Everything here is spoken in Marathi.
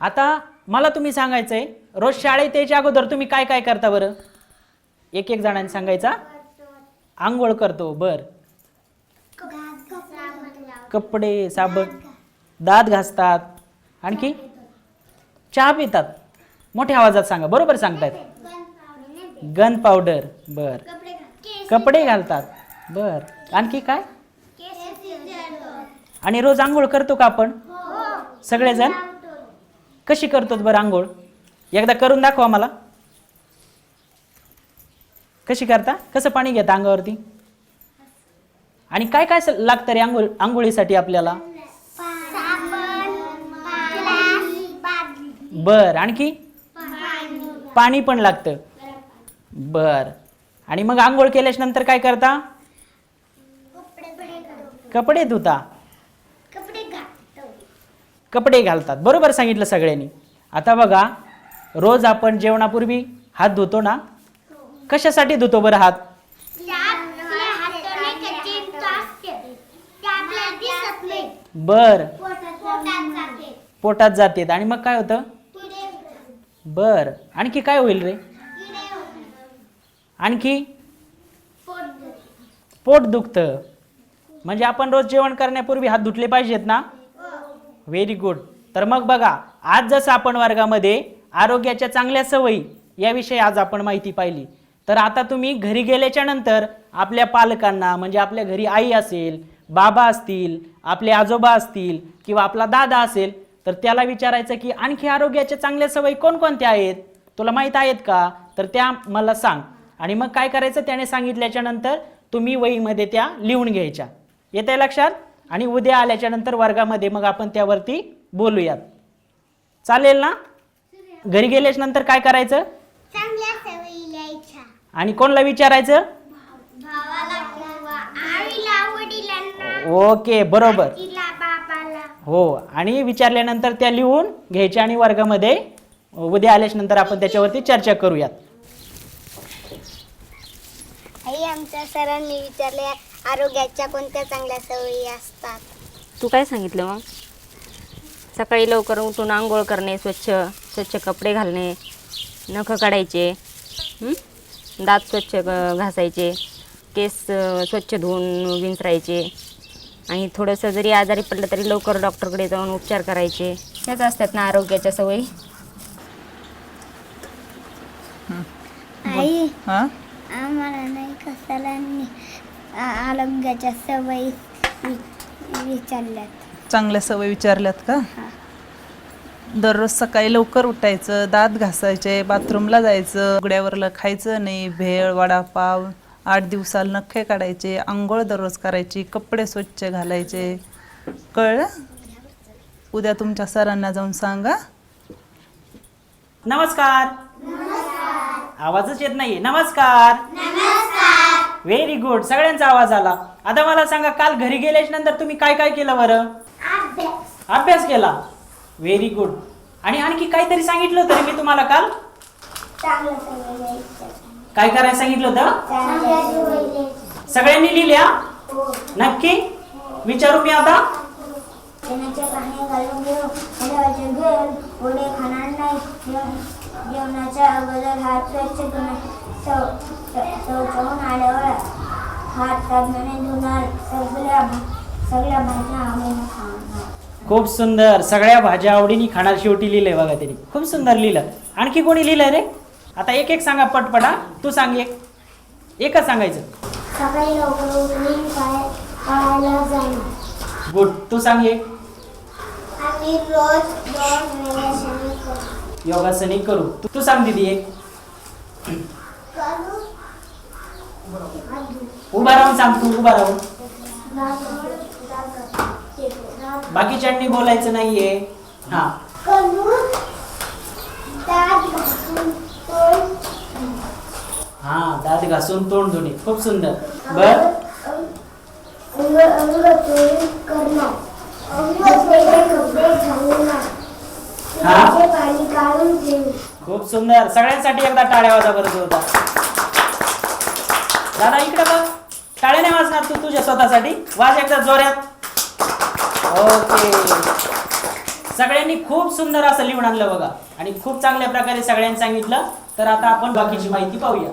आता मला तुम्ही सांगायचंय रोज शाळेत यायच्या अगोदर तुम्ही काय काय करता बरं? एक एक जणांनी सांगायचा. आंघोळ करतो बर. कपडे साबण दात घासतात. आणखी? चहा पितात. मोठ्या आवाजात सांगा बरोबर सांगतायत. गन पावडर बर. कपडे घालतात बर. आणखी काय? आणि रोज आंघोळ करतो का आपण? सगळेजण? कशी करतो बरं आंघोळ? एकदा करून दाखवा मला. कशी करता? कसं पाणी घेता अंगावरती? आणि काय काय लागतं रे आंघोळ आंघोळीसाठी आपल्याला? बर आणखी? पाणी. पण लागतं. बर. आणि मग आंघोळ केल्याच्यानंतर काय करता. कपडे धुता. कपडे घालतात. बरोबर सांगितलं सगळ्यांनी. आता बघा रोज आपण जेवणापूर्वी हात धुतो ना? कशासाठी धुतो बरं हात? बर. पोटात जातेत. आणि मग काय होतं? बर. आणखी काय होईल रे? आणखी? पोट दुखतं. म्हणजे आपण रोज जेवण करण्यापूर्वी हात धुतले पाहिजेत ना? व्हेरी गुड तर मग बघा आज जसं आपण वर्गामध्ये आरोग्याच्या चांगल्या सवयी याविषयी आज आपण माहिती पाहिली. तर आता तुम्ही घरी गेल्याच्यानंतर आपल्या पालकांना म्हणजे आपल्या घरी आई असेल बाबा असतील आपले आजोबा असतील किंवा आपला दादा असेल तर त्याला विचारायचं की आणखी आरोग्याच्या चांगल्या सवयी कोणकोणत्या आहेत? तुला माहीत आहेत का? तर त्या मला सांग. आणि मग काय करायचं? त्याने सांगितल्याच्या नंतर तुम्ही वहीमध्ये त्या लिहून घ्यायच्या. येत आहे लक्षात? आणि उद्या आल्याच्यानंतर वर्गामध्ये मग आपण त्यावरती बोलूयात. चालेल ना? घरी गेल्याच्यानंतर काय करायचं? आणि कोणला विचारायचं? ओके बरोबर. हो आणि विचारल्यानंतर त्या लिहून घ्यायच्या आणि वर्गामध्ये उद्या आल्याच्यानंतर आपण त्याच्यावरती चर्चा करूयात. आई आमच्या सरांनी विचारले आरोग्याच्या कोणत्या चांगल्या सवयी असतात? तू काय सांगितलं मग? सकाळी लवकर उठून आंघोळ करणे स्वच्छ स्वच्छ कपडे घालणे नखं काढायचे हं? दात स्वच्छ ग- घासायचे केस अ, स्वच्छ धुवून विंचरायचे आणि थोडंसं जरी आजारी पडलं तरी लवकर डॉक्टरकडे जाऊन उपचार करायचे. ह्याच असतात ना आरोग्याच्या सवयी. आई हा? आम्हाला नाही का सरांनी आ- आरोग्याच्या सवयी वि- विचारल्यात. चांगल्या सवयी विचारल्यात का? दररोज सकाळी लवकर उठायचं दात घासायचे बाथरूमला जायचं उघड्यावरलं खायचं नाही भेळ वडापाव आठ दिवसाला नखे काढायचे आंघोळ दररोज करायची कपडे स्वच्छ घालायचे. कळलं? उद्या तुमच्या सरांना जाऊन सांगा. नमस्कार. आवाजच येत नाहीये. नमस्कार. व्हेरी गुड सगळ्यांचा आवाज आला. आता मला सांगा काल घरी गेल्याच्यानंतर तुम्ही काय काय केलं बरं? अभ्यास. केला. व्हेरी गुड आणि आणखी काहीतरी सांगितलं होतं रे मी तुम्हाला काल? काय करायला सांगितलं होतं? सगळ्यांनी लिहिल्या? नक्की? विचारू मी आता. जेवणाचे पाणी घालून घेऊ. जेवायचे घेऊन पुढे खाणार नाही. जेवण- जेवणाच्या अगोदर हात स्वच्छ चव चवचवून आल्यावर हात साबणाने धुणार सगळ्या भा- सगळ्या भाज्या आवडीने खाणार. खूप सुंदर. सगळ्या भाज्या आवडीने खाणार. शेवटी लिहिलंय बघा त्यांनी खूप सुंदर लिहिलं. आणखी कोणी लिहिलंय रे? आता एक एक सांगा पटपटा तू सांग एक. एकच सांगायचं. सकाळी लवकर उठून पाय पायाला जाणार. गुड. तू सांग एक. आम्ही रोज दोन योगासने करू. तू- तू सांग दिदी एक करू उभा राहून सांग तू उभा राहून बाकीच्यांनी बोलायचं नाहीये. हा. हा दात घासून तोंड धुणे. खूप सुंदर. बर? खूप सुंदर. सगळ्यांसाठी एकदा टाळ्या वाजा बरं होता. दादा इकडे बघ. टाळ्या नाही वाजणार तू तुझ्या स्वतःसाठी. वाज एकदा जोऱ्यात ओके. सगळ्यांनी खूप सुंदर असं लिहून आणलं बघा. आणि खूप चांगल्या प्रकारे सगळ्यांनी सांगितलं. तर आता आपण बाकीची माहिती पाहूया.